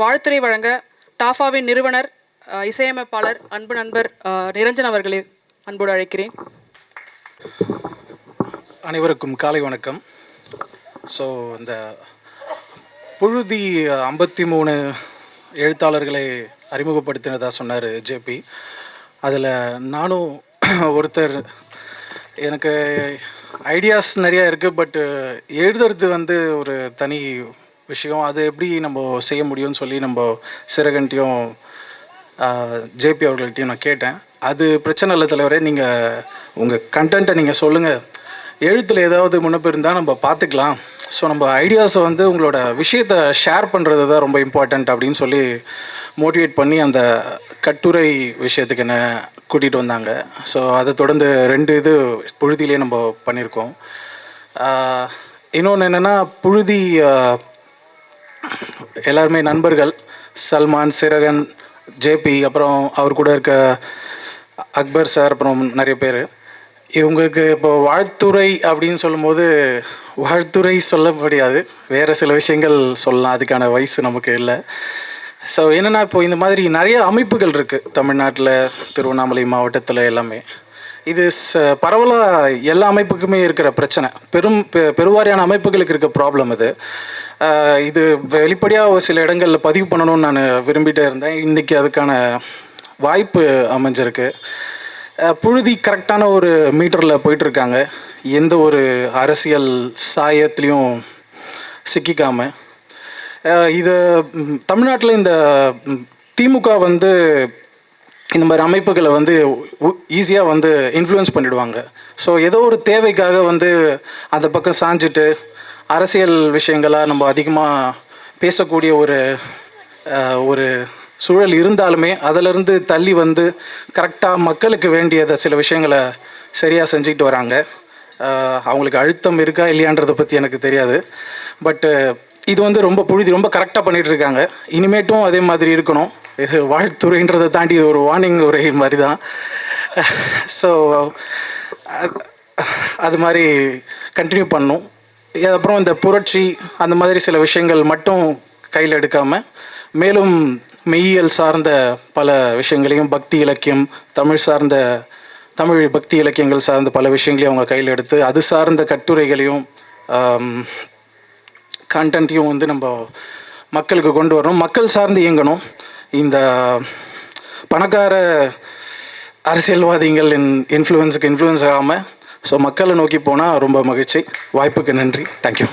வாழ்த்துறை வழங்க டாஃபாவின் நிறுவனர் இசையமைப்பாளர் அன்பு நண்பர் நிரஞ்சன் அவர்களை அன்போடு அழைக்கிறேன். அனைவருக்கும் காலை வணக்கம். ஸோ இந்த புழுதி ஐம்பத்தி மூணு எழுத்தாளர்களை அறிமுகப்படுத்தினதாக சொன்னார் ஜேபி அதில் நானும் ஒருத்தர் எனக்கு ஐடியாஸ் நிறையா இருக்குது பட்டு எழுதுறது வந்து ஒரு தனி விஷயம். அது எப்படி நம்ம செய்ய முடியும்னு சொல்லி நம்ம சிறகன்ட்டையும் ஜேபி அவர்கள்ட்டையும் நான் கேட்டேன். அது பிரச்சனை இல்லை தலைவரே நீங்கள் உங்கள் கண்டென்ட்டை நீங்கள் சொல்லுங்கள் எழுத்தில் ஏதாவது முன்னப்பு இருந்தால் நம்ம பார்த்துக்கலாம். ஸோ நம்ம ஐடியாஸை வந்து உங்களோட விஷயத்தை ஷேர் பண்ணுறது தான் ரொம்ப இம்பார்ட்டண்ட் அப்படின்னு சொல்லி மோட்டிவேட் பண்ணி அந்த கட்டுரை விஷயத்துக்கு என்ன கூட்டிகிட்டு வந்தாங்க. ஸோ அதை தொடர்ந்து ரெண்டு இது புழுதியிலே நம்ம பண்ணியிருக்கோம். இன்னொன்று என்னென்னா புழுதி எல்லாருமே நண்பர்கள். சல்மான் சிறகன் ஜேபி அப்புறம் அவர் கூட இருக்க அக்பர் சார் அப்புறம் நிறைய பேர். இவங்களுக்கு இப்போ வாழ்த்துறை அப்படின்னு சொல்லும்போது வாழ்த்துறை சொல்ல முடியாது. வேறு சில விஷயங்கள் சொல்லலாம். அதுக்கான வயசு நமக்கு இல்லை. ஸோ என்னென்னா இப்போ இந்த மாதிரி நிறைய அமைப்புகள் இருக்குது தமிழ்நாட்டில் திருவண்ணாமலை மாவட்டத்தில் எல்லாமே. இது ச பரவலாக எல்லா அமைப்புக்குமே இருக்கிற பிரச்சனை. பெரும் பெ- பெருவாரியான அமைப்புகளுக்கு இருக்க ப்ராப்ளம் இது. இது வெளிப்படையாக ஒரு சில இடங்களில் பதிவு பண்ணணும்னு நான் விரும்பிட்டே இருந்தேன். இன்றைக்கி அதுக்கான வாய்ப்பு அமைஞ்சிருக்கு. புழுதி கரெக்டான ஒரு மீட்டரில் போயிட்டுருக்காங்க. எந்த ஒரு அரசியல் சாயத்துலேயும் சிக்கிக்காமல் இது தமிழ்நாட்டில் இந்த திமுக வந்து இந்த மாதிரி அமைப்புகளை வந்து ஈஸியாக வந்து இன்ஃப்ளூயன்ஸ் பண்ணிடுவாங்க. ஸோ ஏதோ ஒரு தேவைக்காக வந்து அந்த பக்கம் சாஞ்சிட்டு அரசியல் விஷயங்களாக நம்ம அதிகமாக பேசக்கூடிய ஒரு ஒரு சூழல் இருந்தாலுமே அதிலிருந்து தள்ளி வந்து கரெக்டாக மக்களுக்கு வேண்டியதை சில விஷயங்களை சரியாக செஞ்சுக்கிட்டு வராங்க. அவங்களுக்கு அழுத்தம் இருக்கா இல்லையான்றதை பற்றி எனக்கு தெரியாது. பட்டு இது வந்து ரொம்ப புழுதி ரொம்ப கரெக்டாக பண்ணிட்டு இருக்காங்க இனிமேட்டும் அதே மாதிரி இருக்கணும். இது வாழ்த்துறைன்றதை தாண்டி இது ஒரு வார்னிங் உரை மாதிரி தான் ஸோ அது மாதிரி கண்டினியூ பண்ணும் இது அப்புறம் இந்த புரட்சி அந்த மாதிரி சில விஷயங்கள் மட்டும் கையில் எடுக்காமல் மேலும் மெய்யியல் சார்ந்த பல விஷயங்களையும் பக்தி இலக்கியம் தமிழ் சார்ந்த தமிழ் பக்தி இலக்கியங்கள் சார்ந்த பல விஷயங்களையும் அவங்க கையில் எடுத்து அது சார்ந்த கட்டுரைகளையும் கண்டென்ட்டையும் வந்து நம்ம மக்களுக்கு கொண்டு வரணும். மக்கள் சார்ந்து இயங்கணும். இந்த பணக்கார அரசியல்வாதிகள் இன் இன்ஃப்ளூயன்ஸுக்கு இன்ஃப்ளூயன்ஸ் ஆகாமல் ஸோ மக்களை நோக்கி போனால் ரொம்ப மகிழ்ச்சி. வாய்ப்புக்கு நன்றி. தேங்க்யூ